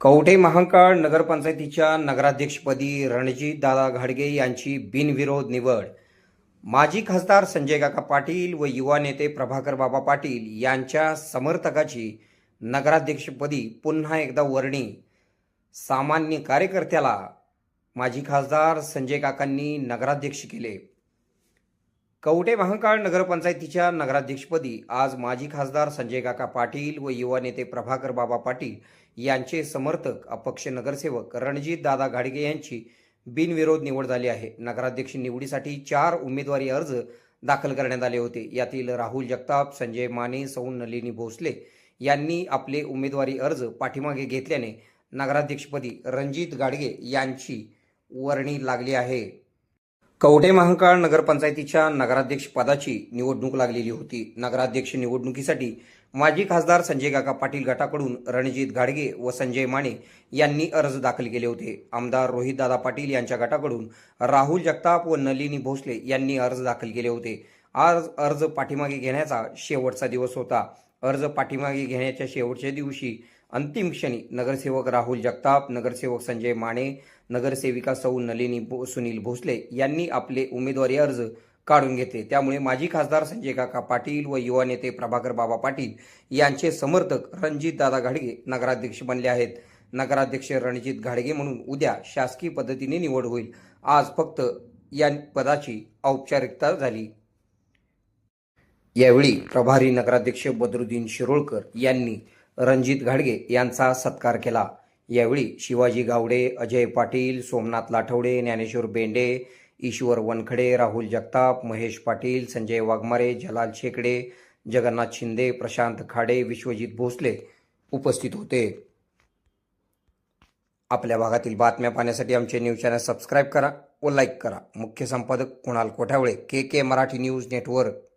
कवठे महांकाळ नगरपंचायतीच्या नगराध्यक्षपदी रणजित दादा घाडगे यांची बिनविरोध निवड. माजी खासदार संजय काका पाटील व युवा नेते प्रभाकर बाबा पाटील यांच्या समर्थकाची नगराध्यक्षपदी पुन्हा एकदा वर्णी. सामान्य कार्यकर्त्याला माजी खासदार संजय काकांनी नगराध्यक्ष केले. कवटे महांकाळ नगरपंचायतीच्या नगराध्यक्षपदी आज माजी खासदार संजय काका पाटील व युवा नेते प्रभाकर बाबा पाटील यांचे समर्थक अपक्ष नगरसेवक रणजित दादा घाडगे यांची बिनविरोध निवड झाली आहे. नगराध्यक्ष निवडीसाठी चार उमेदवारी अर्ज दाखल करण्यात आले होते. यातील राहुल जगताप संजय माने सौ नलिनी भोसले यांनी आपले उमेदवारी अर्ज पाठीमागे घेतल्याने नगराध्यक्षपदी रणजित गाडगे यांची वर्णी लागली आहे. कवडे महांकाळ नगरपंचायतीच्या नगराध्यक्ष पदाची निवडणूक लागलेली होती. नगराध्यक्ष निवडणुकीसाठी माजी खासदार संजय काका पाटील गटाकडून रणजित घाडगे व संजय माने यांनी अर्ज दाखल केले होते. आमदार रोहितदादा पाटील यांच्या गटाकडून राहुल जगताप व नलिनी भोसले यांनी अर्ज दाखल केले होते. आज अर्ज पाठीमागे घेण्याचा शेवटचा दिवस होता. अर्ज पाठीमागे घेण्याच्या शेवटच्या दिवशी अंतिम क्षणी नगरसेवक राहुल जगताप नगरसेवक संजय माने नगरसेविका सौ नलिनी भो सुनील भोसले यांनी आपले उमेदवारी अर्ज काढून घेतले. त्यामुळे माजी खासदार संजय काका पाटील व युवा नेते प्रभाकर बाबा पाटील यांचे समर्थक रणजित दादा घाडगे नगराध्यक्ष बनले आहेत. नगराध्यक्ष रणजित घाडगे म्हणून उद्या शासकीय पद्धतीने निवड होईल. आज फक्त या पदाची औपचारिकता झाली. यावेळी प्रभारी नगराध्यक्ष बदरुद्दीन शिरोळकर यांनी रणजित घाडगे यांचा सत्कार केला. यावेळी शिवाजी गावडे अजय पाटील सोमनाथ लाठवडे ज्ञानेश्वर बेंडे ईश्वर वनखडे राहुल जगताप महेश पाटील संजय वाघमारे जलाल शेकडे जगन्नाथ शिंदे प्रशांत खाडे विश्वजित भोसले उपस्थित होते. आपल्या भागातील बातम्या पाहण्यासाठी आमचे न्यूज चॅनल सबस्क्राईब करा व लाईक करा. मुख्य संपादक Kunal Kothawale K K Marathi news network.